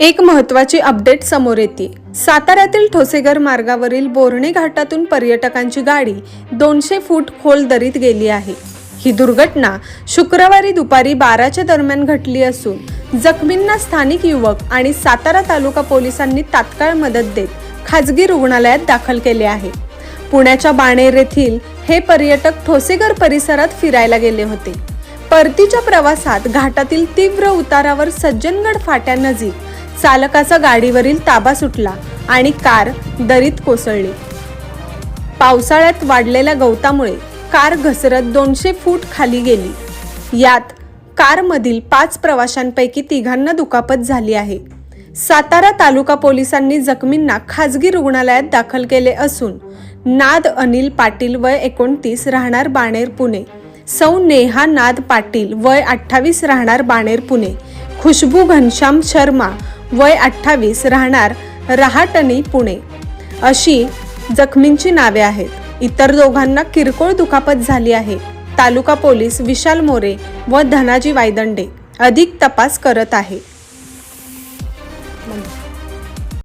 एक महत्वाची अपडेट समोर येते. साताऱ्यातील ठोसेघर मार्गावरील बोरणे घाटातून पर्यटकांची गाडी दोनशे फूट खोल दरीत गेली आहे. ही दुर्घटना शुक्रवारी दुपारी बाराच्या दरम्यान घडली असून जखमींना स्थानिक युवक आणि सातारा तालुका पोलिसांनी तात्काळ मदत देत खाजगी रुग्णालयात दाखल केले आहे. पुण्याच्या बाणेर येथील हे पर्यटक ठोसेघर परिसरात फिरायला गेले होते. परतीच्या प्रवासात घाटातील तीव्र उतारावर सज्जनगड फाट्यानजीक चालकाचा गाडीवरील ताबा सुटला आणि कार दरीत कोसळली. पावसाळ्यात वाढलेल्या गवतामुळे कार घसरत दोनशे फूट खाली गेली. यात कारमधील पाच प्रवाशांपैकी तिघांना दुखापत झाली आहे. सातारा तालुका पोलिसांनी जखमींना खाजगी रुग्णालयात दाखल केले असून नाद अनिल पाटील वय एकोणतीस राहणार बाणेर पुणे. सौ नेहा नाद पाटील वय अठ्ठावीस राहणार बाणेर पुणे. खुशबू घनश्याम शर्मा वय अठ्ठावीस राहणार रहाटणी पुणे. अशी जखमींची नावे आहेत. इतर दोघांना किरकोळ दुखापत झाली आहे. तालुका पोलीस विशाल मोरे व धनाजी वायदंडे अधिक तपास करत आहे.